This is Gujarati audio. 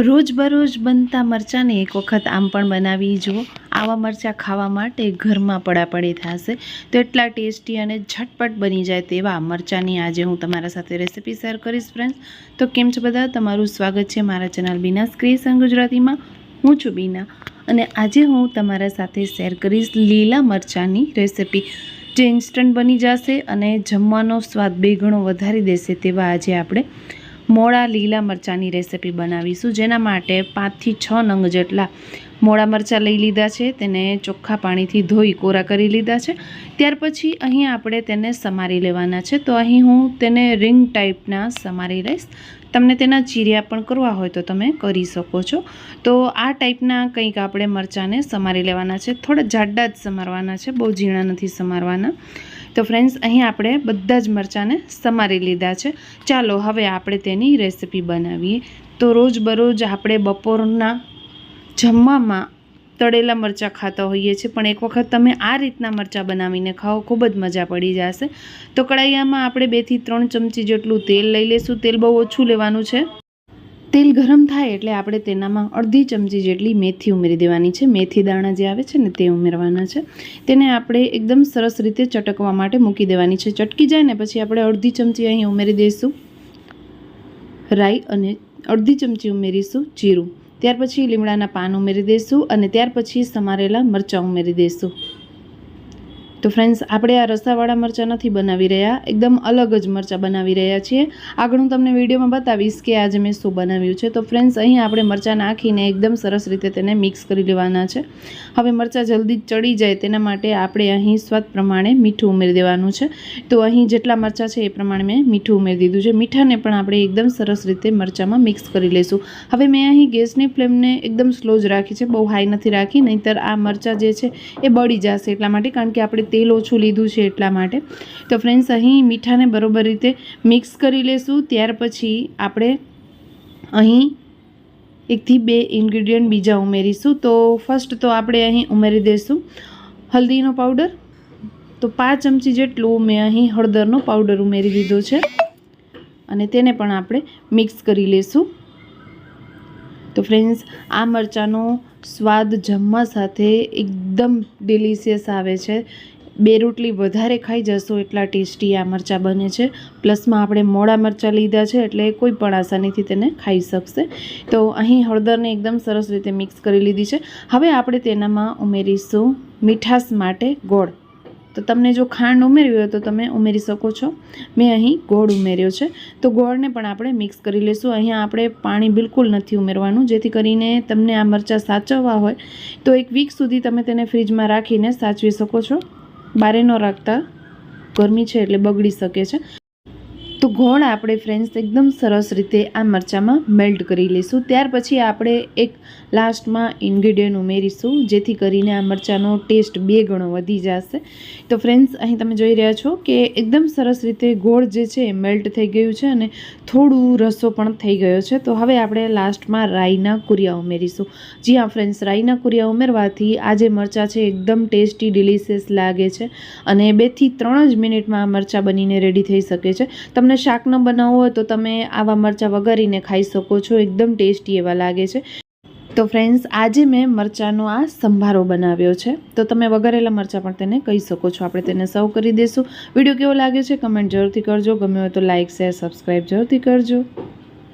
રોજબરોજ બનતા મરચાંને એક વખત આમ પણ બનાવી જુઓ. આવા મરચાં ખાવા માટે ઘરમાં પડાપડી થશે. તો એટલા ટેસ્ટી અને ઝટપટ બની જાય તેવા મરચાંની આજે હું તમારા સાથે રેસીપી શેર કરીશ ફ્રેન્ડ્સ તો કેમ છો બધા? તમારું સ્વાગત છે મારા ચેનલ બીના ક્રિએશન ગુજરાતીમાં. હું છું બીના. અને આજે હું તમારા સાથે શેર કરીશ લીલા મરચાંની રેસીપી. જે ઇન્સ્ટન્ટ બની જશે અને જમવાનો સ્વાદ બે ગણો વધારી દેશે તેવા આજે આપણે મોળા લીલા મરચાંની રેસીપી બનાવીશું, જેના માટે પાંચથી છ નંગ જેટલા મોળા મરચાં લઈ લીધા છે. તેને ચોખ્ખા પાણીથી ધોઈ કોરા કરી લીધા છે. ત્યાર પછી અહીં આપણે તેને સમારી લેવાના છે. તો અહીં હું તેને રિંગ ટાઈપના સમારી લઈશ. તમને તેના ચીરિયા પણ કરવા હોય તો તમે કરી શકો છો. તો આ ટાઈપના કંઈક આપણે મરચાંને સમારી લેવાના છે. થોડા જાડા જ સમારવાના છે, બહુ ઝીણા નથી સમારવાના. તો ફ્રેન્ડ્સ અહીં આપણે બધા જ મરચાંને સમારી લીધા છે. ચાલો, હવે આપણે તેની રેસીપી બનાવીએ. તો રોજ બરોજ આપણે બપોરના જમવામાં તળેલા મરચાં ખાતા હોઈએ છીએ, પણ એક વખત તમે આ રીતના મરચાં બનાવીને ખાઓ, ખૂબ જ મજા પડી જશે. તો કડાઈયામાં આપણે બેથી ત્રણ ચમચી જેટલું તેલ લઈ લઈશું. તેલ બહુ ઓછું લેવાનું છે. તેલ ગરમ થાય એટલે આપણે તેનામાં અડધી ચમચી જેટલી મેથી ઉમેરી દેવાની છે. મેથી દાણા જે આવે છે ને તે ઉમેરવાના છે. તેને આપણે એકદમ સરસ રીતે ચટકવા માટે મૂકી દેવાની છે. ચટકી જાય ને પછી આપણે અડધી ચમચી અહીં ઉમેરી દઈશું. રાઈ અને અડધી ચમચી ઉમેરીશું જીરું. ત્યાર પછી લીમડાના પાન ઉમેરી દઈશું અને ત્યાર પછી સમારેલા મરચાં ઉમેરી દઈશું. તો ફ્રેન્ડ્સ આપણે આ રસાવાળા મરચાં નથી બનાવી રહ્યા. એકદમ અલગ જ મરચાં બનાવી રહ્યા છીએ. આગળ હું તમને વિડીયોમાં બતાવીશ કે આજે મેં શું બનાવ્યું છે. તો ફ્રેન્ડ્સ અહીં આપણે મરચાં નાખીને એકદમ સરસ રીતે તેને મિક્સ કરી લેવાના છે. હવે મરચાં જલ્દી ચડી જાય તેના માટે આપણે અહીં સ્વાદ પ્રમાણે મીઠું ઉમેરી દેવાનું છે. તો અહીં જેટલા મરચાં છે એ પ્રમાણે મેં મીઠું ઉમેરી દીધું છે. મીઠાને પણ આપણે એકદમ સરસ રીતે મરચાંમાં મિક્સ કરી લઈશું હવે મેં અહીં ગેસની ફ્લેમને એકદમ સ્લો જ રાખી છે. બહુ હાઈ નથી રાખી. નહીંતર આ મરચાં જે છે એ બળી જશે એટલા માટે કારણ કે આપણે તેલ ઓછું લીધું છે એટલા માટે. તો ફ્રેન્ડ્સ અહીં મીઠાને બરોબર રીતે મિક્સ કરી લેશું. ત્યાર પછી આપણે અહીં એકથી બે ઇન્ગ્રીડિયન્ટ બીજા ઉમેરીશું. તો ફર્સ્ટ તો આપણે અહીં ઉમેરી દઈશું હલ્દીનો પાવડર તો પાંચ ચમચી જેટલું મેં અહીં હળદરનો પાવડર ઉમેરી દીધો છે. અને તેને પણ આપણે મિક્સ કરી લેશું. તો ફ્રેન્ડ્સ આ મરચાંનો સ્વાદ જમવા સાથે એકદમ ડિલિશિયસ આવે છે. બે રોટલી વધારે ખાઈ જશો એટલા ટેસ્ટી આ મરચાં બને છે. પ્લસમાં આપણે મોડા મરચાં લીધા છે એટલે કોઈ પણ આસાનીથી તેને ખાઈ શકશે. તો અહીં હળદરને એકદમ સરસ રીતે મિક્સ કરી લીધી છે. હવે આપણે તેનામાં ઉમેરીશું મીઠાશ માટે ગોળ. તો તમને જો ખાંડ ઉમેરવી હોય તો તમે ઉમેરી શકો છો. મેં અહીં ગોળ ઉમેર્યો છે. તો ગોળને પણ આપણે મિક્સ કરી લઈશું અહીંયા આપણે પાણી બિલકુલ નથી ઉમેરવાનું. જેથી કરીને તમને આ મરચાં સાચવવા હોય તો એક વીક સુધી તમે તેને ફ્રીજમાં રાખીને સાચવી શકો છો. બારે ન રાખતા. ગરમી છે એટલે બગડી શકે છે. તો ગોળ આપણે ફ્રેન્ડ્સ એકદમ સરસ રીતે આ મરચાંમાં મેલ્ટ કરી લઈશું. ત્યાર પછી આપણે એક લાસ્ટમાં ઇન્ગ્રીડિયન્ટ ઉમેરીશું, જેથી કરીને આ મરચાંનો ટેસ્ટ બે ગણો વધી જશે. તો ફ્રેન્ડ્સ અહીં તમે જોઈ રહ્યા છો કે એકદમ સરસ રીતે ગોળ જે છે એ મેલ્ટ થઈ ગયું છે અને થોડું રસો પણ થઈ ગયો છે. તો હવે આપણે લાસ્ટમાં રાઈના કુરિયા ઉમેરીશું. જી હા ફ્રેન્ડ્સ રાઈના કુરિયા ઉમેરવાથી આ જે મરચાં છે એકદમ ટેસ્ટી ડિલિશિયસ લાગે છે અને બેથી ત્રણ જ મિનિટમાં આ મરચાં બનીને રેડી થઈ શકે છે. તમને શાક શાકનો બનાવવું હોય તો તમે આવા મરચાં વઘારીને ખાઈ શકો છો. એકદમ ટેસ્ટી એવા લાગે છે. તો ફ્રેન્ડ્સ આજે મેં મરચાંનો આ સંભારો બનાવ્યો છે. તો તમે વઘારેલા મરચાં પણ તેને કહી શકો છો. આપણે તેને સર્વ કરી દઈશું વીડિયો કેવો લાગ્યો છે? કમેન્ટ જરૂરથી કરજો. ગમે હોય તો લાઇક શેર સબસ્ક્રાઈબ જરૂરથી કરજો.